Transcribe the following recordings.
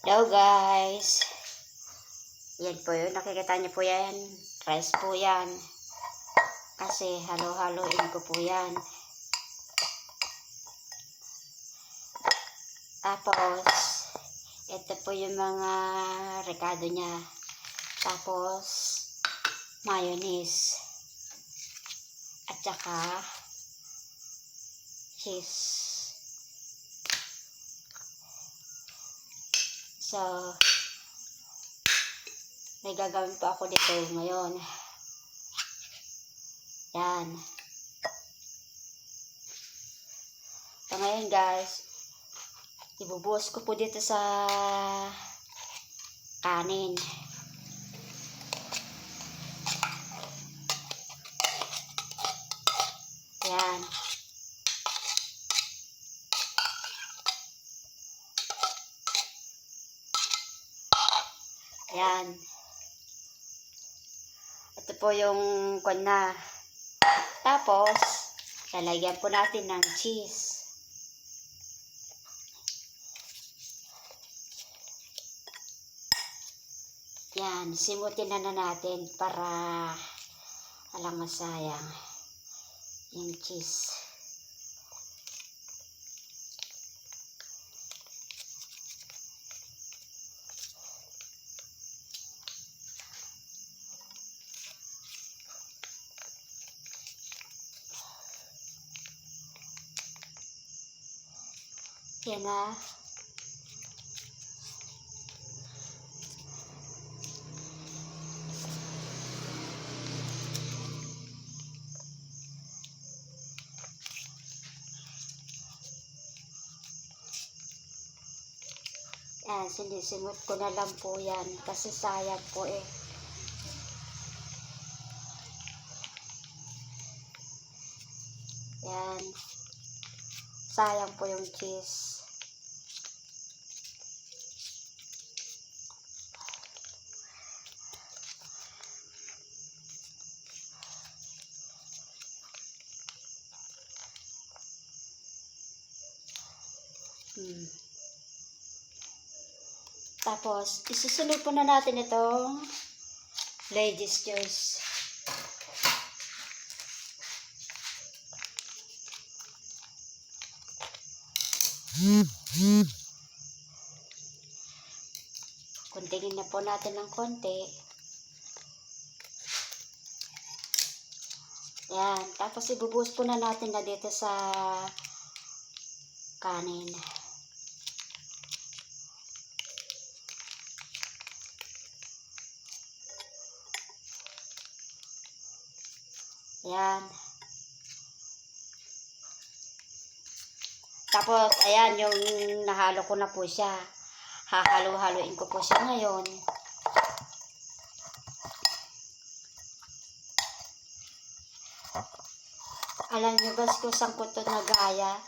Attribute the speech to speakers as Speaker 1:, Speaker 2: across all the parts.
Speaker 1: Hello guys. Yan po yun. Nakikita niyo po yan. Rice po yan. Kasi halo-haloin ko po yan. Tapos, ito po yung mga rekado niya. Tapos, mayonnaise. At saka, cheese. So, may gagawin po ako dito ngayon. Yan. So, ngayon guys, ibubuhos ko po dito sa kanin. Yan. Ito po yung kwan na. Tapos, lalagyan po natin ng cheese. Yan, simutin na na natin para alang masayang yung cheese. Yan na. Yan, sinisimot ko na lang po yan kasi sayang po eh. Yan. Sayang po yung cheese. Hmm. Tapos, isusunod po na natin itong ladies choice. Kuntingin na po natin ng konti. Yan. Tapos ibubuhos po na natin na dito sa kanin. Yan. Tapos, ayan, yung nahalo ko na po siya. Hahalo-haloin ko po siya ngayon. Alam niyo ba kung saan ko ito nagaya?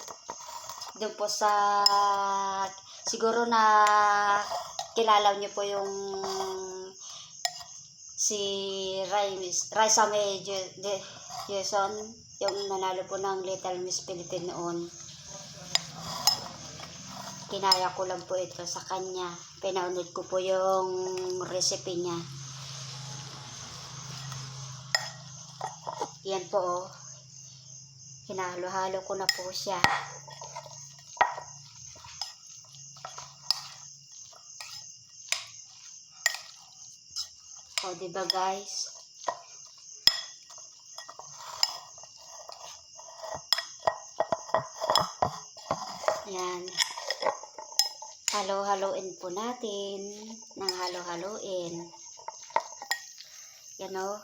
Speaker 1: Doon po sa, siguro na kilala niyo po yung si Rais, Raisa May De- Jason, yung nanalo po ng Little Miss Philippine noon. Kinaya ko lang po ito sa kanya. Pinaunod ko po yung recipe niya. Yan po oh. Hinalo-halo ko na po siya. O, di ba guys? Yan. Halo-haloin po natin ng halo-haloin. Yan o.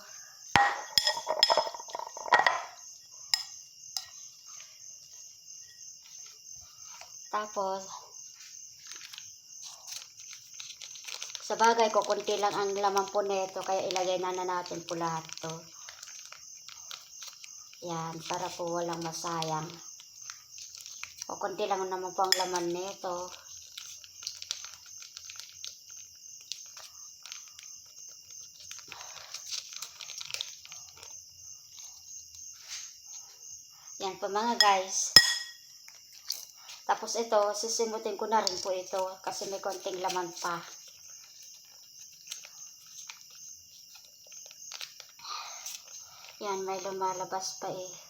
Speaker 1: Tapos, sa bagay ko, kunti lang ang laman po nito, kaya ilagay na na natin po lahat to. Yan, para po walang masayang. O kunti lang naman po ang laman nito. Yan po mga guys. Tapos ito, sisimutin ko na rin po ito kasi may konting laman pa. Yan, may lumalabas pa eh.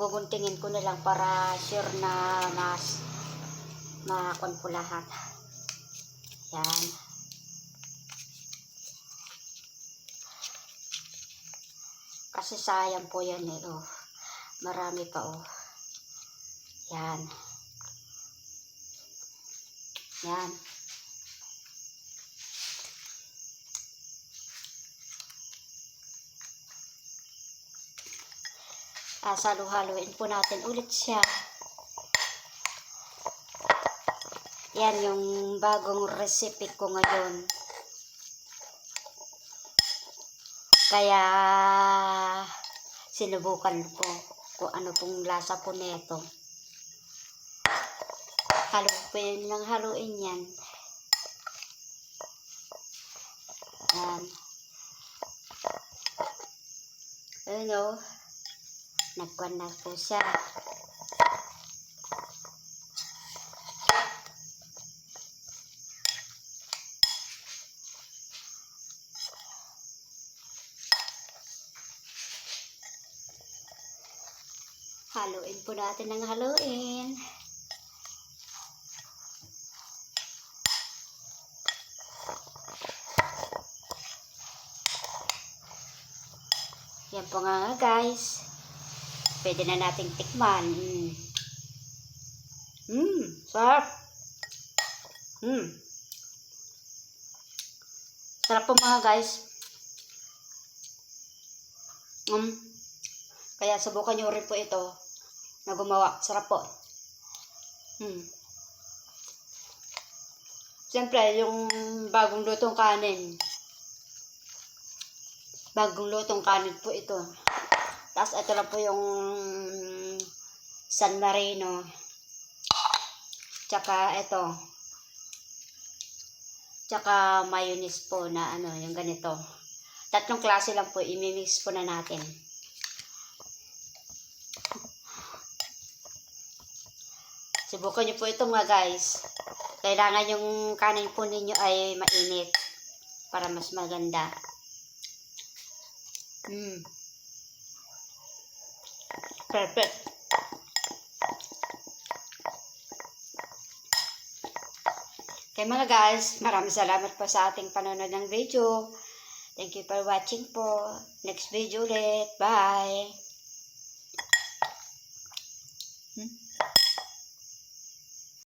Speaker 1: Guguntingin ko na lang para sure na mas makakon po lahat. Yan. Kasi sayang po yan eh. Oh. Marami pa oh. Yan. Yan. Ah, salu-haluin po natin ulit siya. Yan yung bagong recipe ko ngayon. Kaya sinubukan ko kung ano pong lasa po nito. Halo po yun ng haluin yan. Yan. Ayun o. Nagkuhan na po siya. Haluin po natin ng haluin. Yan po nga guys. Pwede na nating tikman. Mm. Mm, sarap. Mm. Sarap po mga guys. Mm. Kaya subukan nyo rin po ito na gumawa. Sarap po. Mm. Siyempre, yung bagong lutong kanin. Bagong lutong kanin po ito. Tapos ito lang po yung San Marino. Tsaka ito. Tsaka mayonnaise po na ano, yung ganito. Tatlong klase lang po, imimix po na natin. Subukan niyo po ito nga guys. Kailangan yung kanin po ninyo ay mainit para mas maganda. Mm. Perfect. Okay mga guys, maraming salamat po sa ating panonood ng video. Thank you for watching po. Next video ulit. Bye!